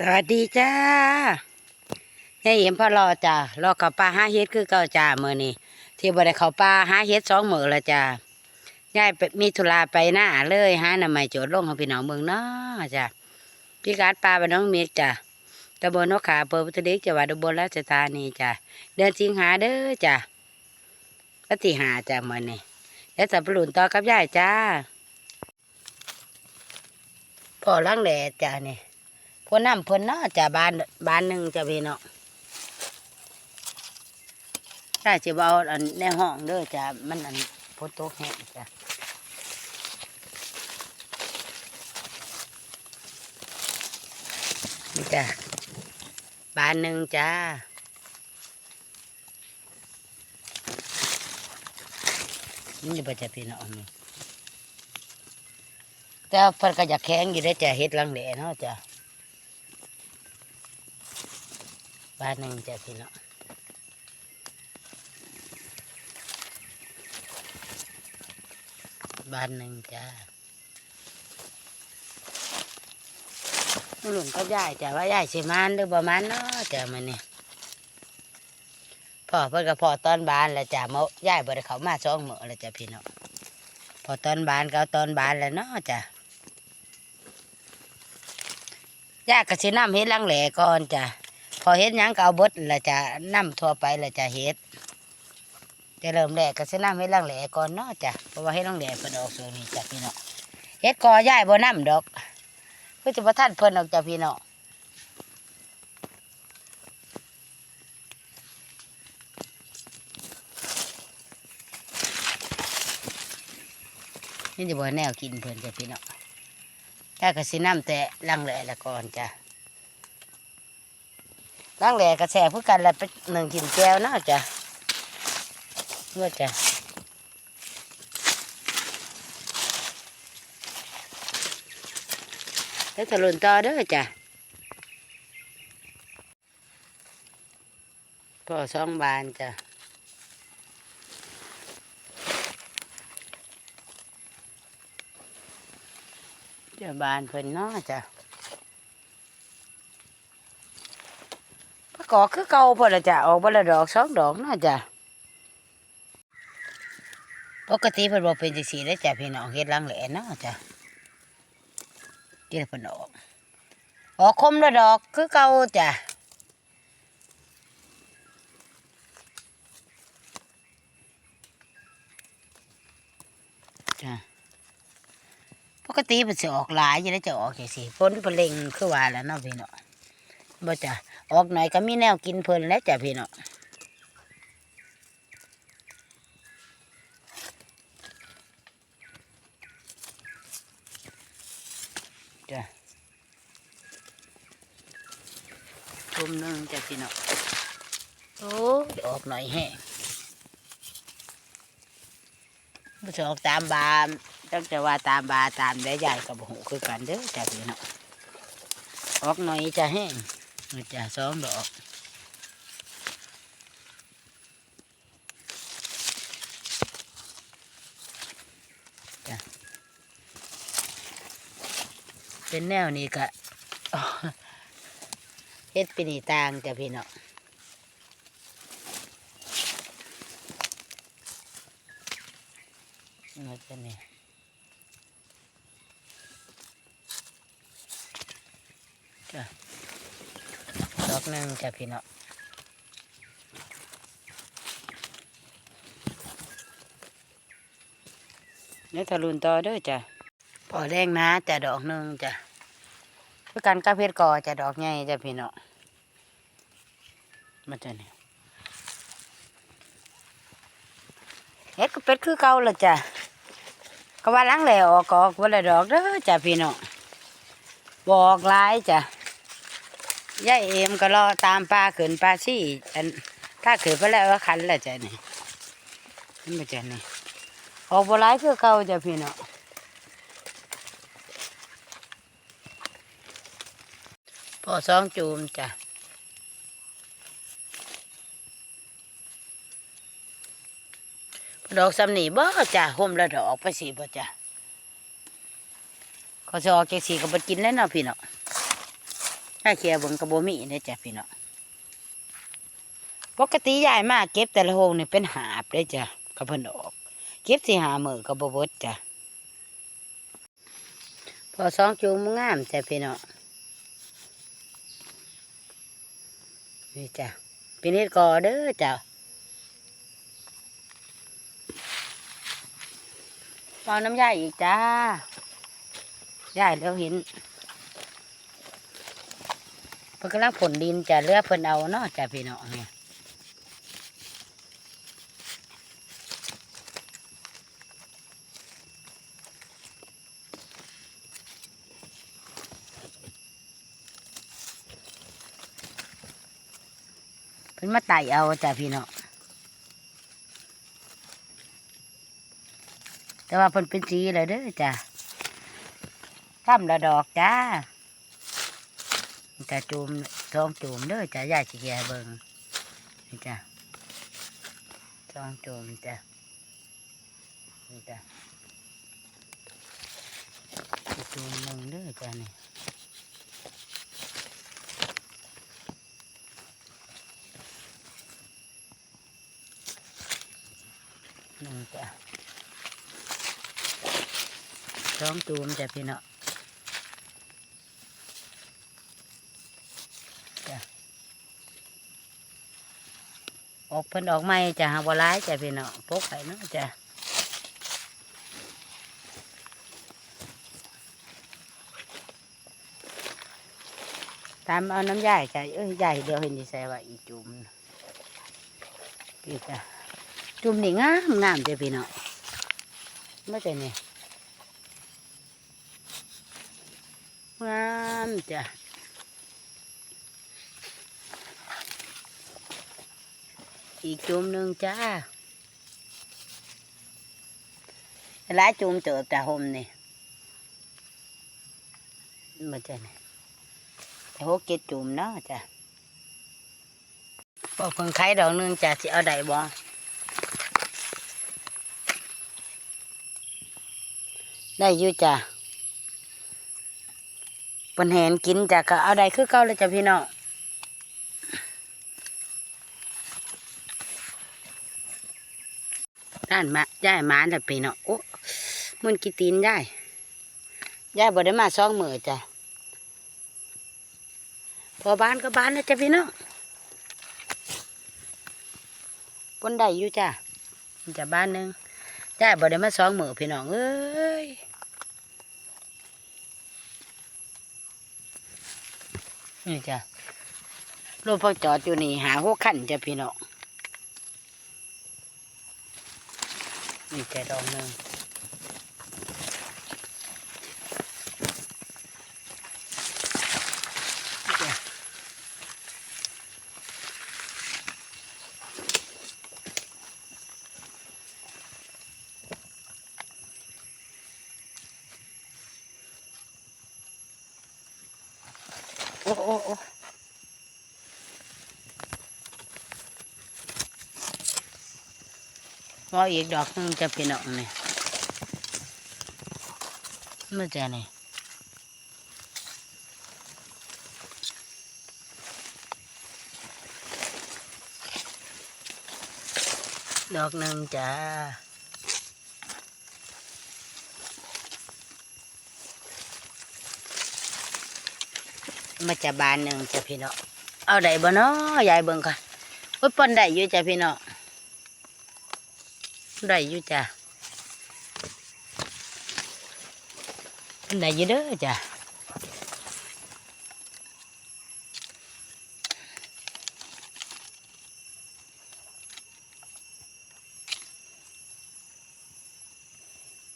สวัสดีจ้าให้เอ็มพ่อรอจ้ารอกับปลาห้าเฮ็ดคือเก่าจ้าเมื้อนี้ที่บ่ได้เข้าป่าห้าเฮ็ดสองมื้อละจ้ายายไปมีธุระไปหน้าเลยหาหน่อไม้โจดลงให้พี่น้องเบิ่งเนาะจ้าพี่การปลาบ้านน้องเมฆจ้าตำบลนกขาอำเภอพุทธเด็กจังหวัดอุบลราชธานีจ้าเดือนสิงหาเด้อจ้าวันที่ห้าจ้าเมื้อนี้แล้วสับปะรุนต่อกับยายจ้าพ่อล้างแดดจ้านี่ พวน้ำเพิ่นเนาะจะบานบานหนึ่งจ้ะพี่เนาะได้จะเอาอันในห้องเด้อจะมันอันพนตกแห้งจ้ะนี่จ้ะบานหนึ่งจ้านี่บ่จะพี่น้องนี่แต่เพิ่นก็อยากแข็งอยู่ได้จ้ะเฮ็ดลังแหลเนาะจ้ะ บ้านหนึ่งจะพี่น้องบ้านหนึ่งจ้าหลุนก็ย่ายจ้ะว่าย่ายสิมานหรือบ่มานเนาะจ้ะมันนี่พ่อเพิ่นก็พอตอนบานแล้วจ้ะมาย่ายบ่ได้เขามาสองมื้อแล้วจ้ะพี่น้องพอตอนบานก็ตอนบานแล้วเนาะจ้ะย่าก็สินำเฮ็ดหลังแหล่ก่อนจ้ะ อเฮ็ดยังก็เอาเบดละจะนำทั่วไปละจะเฮ็ดจะเริ่มแรกก็สินำเฮ็ดลังแหล่ก่อนเนาะจ้ะเพราะว่าเฮ็ดลังแหล่เพิ่นออกสวนนี้จ้ะพี่น้องเฮ็ดกอย่ายบ่นำดอกเพื่อจะบ่ทันเพิ่นออกจ้ะพี่น้องนี่จะบ่แนวกินเพิ่นจ้ะพี่น้องถ้าก็สินำแต่ลังแหล่ละก่อนจ้ะ ล้างแหล่กระแสพูดกันแล้วไปหนึ่งกินแก้วเนาะจ้ะเมื่อจะแล้วถลุนต่อเด้อจ้ะพอสองบานจ้ะจ้าบานเพิ่นเนาะ จ้ะก็คือเก่าพอละจ้ะออกบละดอกสองดอกนาะจ้ะปกติเพิ่นบอกเป็นจังซี่เด้อจ้ะพี่น้องเฮ็ดหลังแหลเนาะจ้ะเดี๋ยวเพิ่นออกออกคมละดอกคือเก่าจ้ะจ้ะปกติมันสิออกหลายอยู่แล้วจะออกจังซี่ฝนเพิ่นเล็งคือว่าแล้วเนาะพี่น้องบ่จ้ะ ออกหน่อยก็มีแนวกินเพลินแล้วจ้ะพี่น้องจ้ะทุ่มหนึงจ้ะพี่น้องโอ้ยออกหน่อยแห้งไม่ใช่ออกตามบามต้องจะว่าตามบาตามได้ใหญ่กับหูคือกันเด้อจ้ะพี่น้องออกหน่อยจะแห้ง มันจะสองดอกจ้ะเป็นแนวนี้ก็เฮ็ดเป็นอีตางจ้ะพี่น้องมันจะนี่จ้ะ ดอกหนึง จ้ะพี่น้องเนี่ยทะลุนต่อเด้อจ้ะพอแรงนะจ้ะดอกหนึ่งจ้ะเพื่อกันกับเพชรกอจ้ะดอกใหญ่จ้ะพี่น้องมาจ้ะนี่เฮ็ดก็เป็ดคือเก่าละจ้ะก็ว่าล้างแล้วออกก็ออกวันละดอกเด้อจ้ะพี่น้องบอกลายจ้ะ ยายเอ็มก็รอตามปลาขืนปลาซี่อันถ้าขืนไปแล้วก็คันล้วจ้ะนี่นี่มาจ้ะนี่ออกบัวร้ายคือเก่าจ้ะพี่เนาะพอสองจูมจ้ะดอกสำนีบ่จ้ะห่มละดอกไปสีบ่จ้ะเขาจะออกจากสีก็บ่กินแล้วเนาะพี่เนาะ ถ้าเขียวบิ่งกระโบมีได้อจ้ะพี่น้องปกติยายมากเก็บแต่ละโฮงนี่เป็นหาบได้จ้ะกระเพิ่นออก เก็บสิหามือกับบบิดจ้ะพอสองจูงงามจ้ะพี่น้องนี่จ้ะปีนี้กอเด้อจ้ะเอาน้ำยาอีกจ้ายายเราเห็น พิ่นกำลังผลดินจะเรือเพิ่นเอาเนาะจ้ะพี่น้องเนี่ยเพิ่นมาไต่เอาจ้ะพี่น้องแต่ว่าเพิ่นเป็นสีเลยเด้อจ้ะทำละดอกจ้า จะจูมท้องจูมเด้อจ้ะยายสิแกเบิ่งนี่จ้ะท้องจูมจ้ะนี่จ้ะจูมหนึ่งเด้อจ้ะนี่หนึ่งจ้ะท้องจูมจ้ะพี่เนาะ ออกเพิ่นออกใหม่จะหาบ่ร้ายจะพี่น้องปกไข่เนาะจะตามเอาน้ำยายจะเอ้ยยายเดียวเห็นดีใส่ว่าอีจุ่มนี่จะจุ่มนี่งามงามจะพี่น้องไม่ใช่เนี่ยงามจ้ะ อีกจุ่มหนึ่งจ้าหลายจุ่มเติบแต่หมนี่มาจ้ะนี่แต่หกเจ็ดจุ่มเนาะจ้ะบอกคนไข่ดอกนึงจ้ะสิเอาได้บ่ได้อยู่จ้ะปนเห็นกินจ้ะก็เอาได้คือเก่าเลยจ้ะพี่น้องานมาย่ายมาแต่ะพี่เนาะโอ้มันกี่ตีนย่ายย่ายบ่ได้มาสองมือจ้ะพอบ้านก็บ้านนะจ้ะพี่เนาะปนได้อยู่จ้ะจะบ้านหนึงย่ายบ่ได้มาสองมือพี่น้องเอ้ยนี่จ้ะรถพอจอดอยู่นี่หาหัวขันจ้ะพี่น้อง นี่แกดอกหนึ่งจ้ะโอ้โอ้โอ้ ว่าอีกดอกหนึงจะเป็นดอกนี่เมื่อจะนี่ดอกหนึ่งจ้ามาจะบานหนึ่งจ้ะพี่น้องเอาได้บ่เนาะยายเบิ่งก่อนโอ้ยปนได้อยู่จ้ะพี่น้อง ได้อยู่จ้ะปนได้อยู่เด้อจ้ะ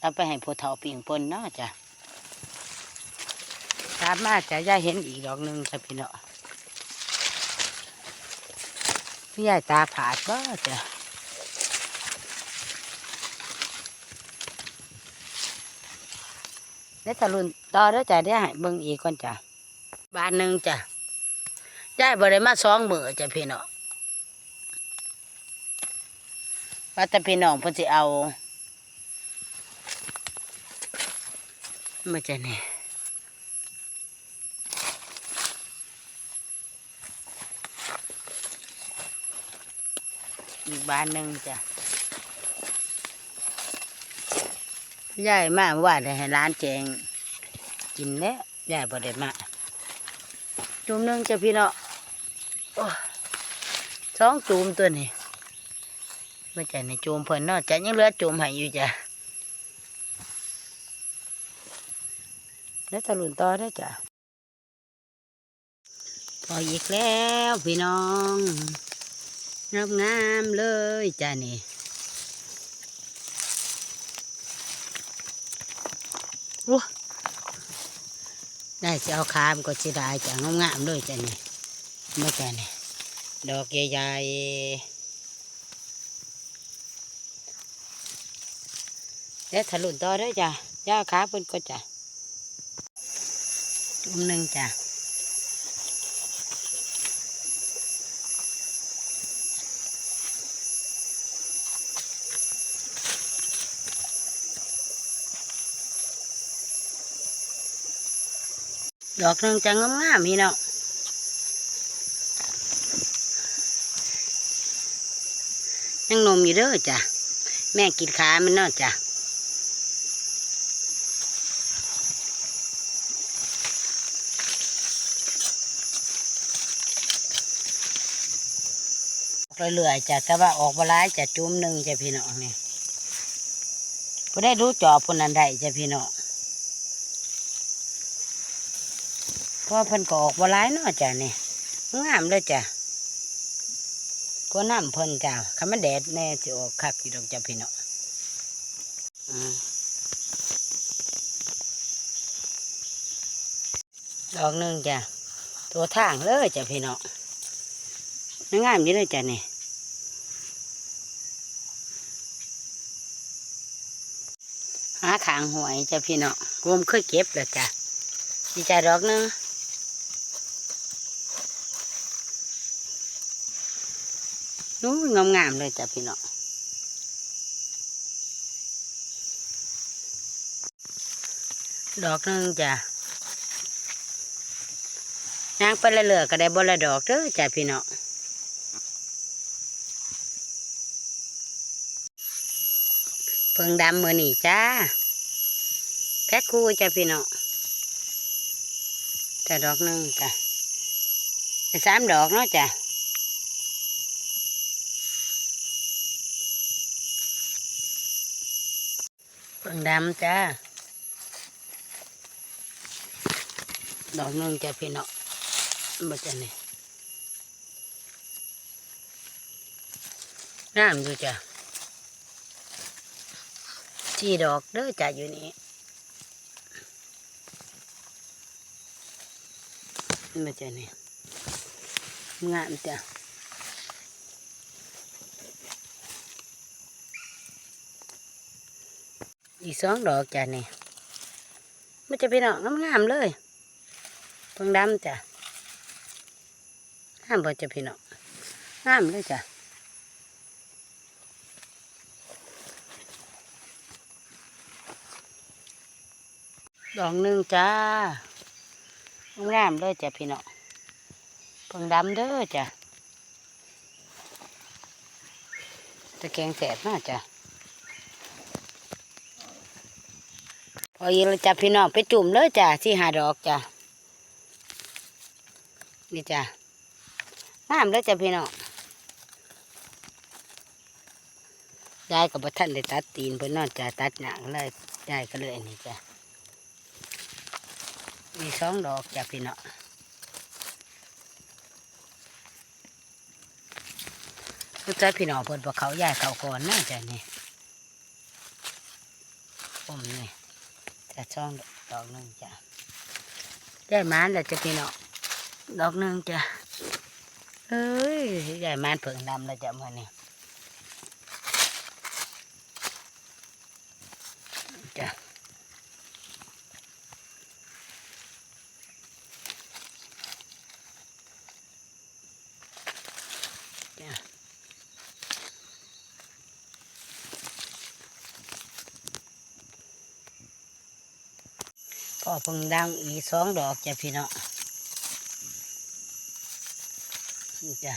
เอาไปให้ผู้เฒ่าปิ่งปนเนาะจ้ะตามมาจะยายเห็นอีกดอกหนึ่งจ้ะพี่เนาะพี่ยายตาผาดบ่จ้ะ ดี๋ยวสรุนต่อเด้อจ้ะเดี๋ยวให้เบิ่งอีกก่อนจ้ะบาทหนึ่งจ้ะยายบริด้มาสองมือจ้ะพี่น้องว่าแต่พี่น้องเพอจะเอามาจะเนี่อีกบานหนึ่งจ้ะ ยายมาว่าได้ให้ร้านแจงกินแล้วยายบ่ได้มาจุ่มหนึงจะพี่เนาะสองจุ่มตัวนี้ว่าจในจุ่มเพิ่นเนาะจะยังเหลือจุ่มให้อยู่จ้ะแล้วตะลุนต่อได้จ้ะพออีกแล้วพี่น้องงามงามๆเลยจ้ะนี่ ได้จะเอาคามนก็จะได้จะงามๆเลยจ้ะนี่เมื่อกันนี่ดอกใหญ่ๆแล้วถลุนต่อเด้วยจ้ะย่าขาเพิ่นก็จ้ะจุ่มหนึ่งจ้ะ ดอกนึงจะงามๆพี่น้องยังนมอยู่เด้อจ้ะ แม่กินขามันเนาะจ้ะเรื่อยๆจ้ะแต่ว่าออกมาร้ายจะจุ่มหนึ่งจ้ะพี่น้องนี่พอได้รู้จอบคนนั้นได้จ้ะพี่น้อง พราะเพิ่นก็ออกบ่หลายเนาะจ้ะนี่งามเลยจ้ะก็น้ำเพิ่นจ้ะคันมันแดดแน่สิออกคักอยู่ดอกจ้ะพี่เน้องอืมดอกหนึงจ้ะตัวทางเลยจ้ะพี่เน้องงามอยู่เลยจ้ะนี่หาขางหวยจ้ะพี่เน้องรวมเคยเก็บแล้วจ้ะดีใจดอกหนึง นู้งามงามๆเลยจ้ะพี่น้องดอกนึงจ้ะนางไปละเลือก็ได้บละดอกเด้อจ้ะพี่น้องเพิ่งดำมือนี่จ้าแพ็คคู่จ้ะพี่น้องจ้ะดอกนึงจ้ะได้สามดอกเนาะจ้ะ เพิ่งดำจ้า ดอกนึงจะพี่เน้องบ่จ้ะนี่น้ำอยู่จ้ะที่ดอกเด้อจ้ะอยู่นี่บ่จ้ะนี่งามจ้ะ อีกสองดอกจ้ะนี่มันจะเป็นดอกงามๆเลยเพิ่งดำจ้ะงามบ่จะพี่น้องงามเลยจ้ะดอกหนึ่งจ้างามเลยจ้ะพี่น้องเพิ่งดำเด้อจ้ะตะแกงแสบน่าจ้ะ พออีเราจับพี่น้องไปจุ่มเลยจ้ะที่หาดอกจ้ะนี่จ้ะงามเลยจ้ะพี่น้องยายกับท่านได้ตัดตีนเพื่อนนอนจ้ะตัดหนังเลยยายก็เลยนนี้จ้ะมีสองดอกจ้ะพี่น้องลูกจ้าพี่น้องเพิ่นบอกเขายายเขาก่อนน่าจ้ะนี่ผมนี่ จะช่องดอกหนึ่งจ้ะได้มานแล้วจะพี่น้องดอกหนึ่งจ้ะเอ้ยใหญ่มานเผิงดำแล้วจ้ะมื่อนี้ เพิ่งดังอีสองดอกจ้ะพี่เนาะจะ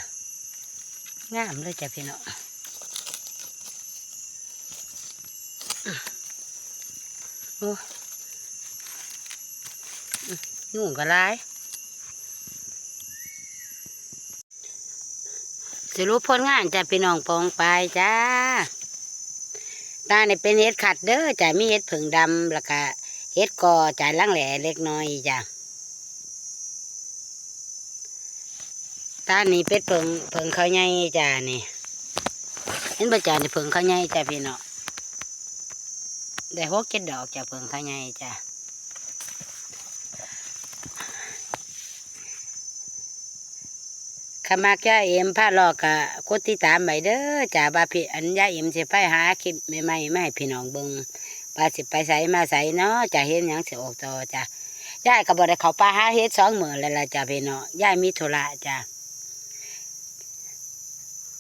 งามเลยจ้ะพี่เนาะโอ้ยุ่งกันไรสรุปผลงานจ้ะพี่น้องปองไปจ้าตาเนี่ยเป็นเห็ดขัดเด้อจ้ะมีเห็ดผึ่งดำแล้วกะ เห็ดกอจ่ายล่างแหล่เล็กน้อยจ้ะตานี่เป็ดเผึ่งเผึ่งเขาใหญ่จ้ะนี่เห็นบ่จ้ะนี่เผึ่งเขาใหญ่จ้ะพี่น้องได้หกเจ็ดดอกจ้ะเผึ่งเขาใหญ่จ้ะขามากย่าเอ็มพาลอกกะกดติดตามไปเด้อจ้าบาพี่อันย่าเอ็มสิไปหาคลิปใหม่ๆมาให้พี่น้องเบิ่ง บาสิไปใส่มาใส่เนาะจะเห็นหยังเสิออกต่อจ้ะยายก็บ่ได้เขาป่าหาเฮ็ดสองหมื้อแล้วล่ะจ้ะพี่น้องยายมีธุระจ้ะ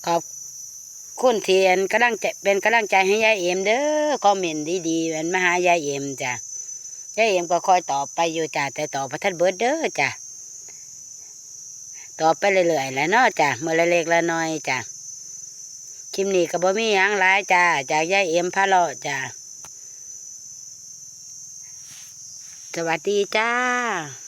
ขอบคุณเทียนกำลังใจเป็นกำลังใจให้ยายเอ็มเด้อคอมเมนต์ดีๆมันมาหายายเอ็มจ้ะยายเอ็มก็คอยตอบไปอยู่จ้ะแต่ตอบบ่ทันเบิดเด้อจ้ะต่อไปเรื่อยๆแหล้วเนาะจ้ะเมื่อลเล็กละน้อยจ้ะคลิปนี้ก็บ่มีหยังหลายจ้าจากยายเอ็มพะเลาะจ้ะ สวัสดีจ้า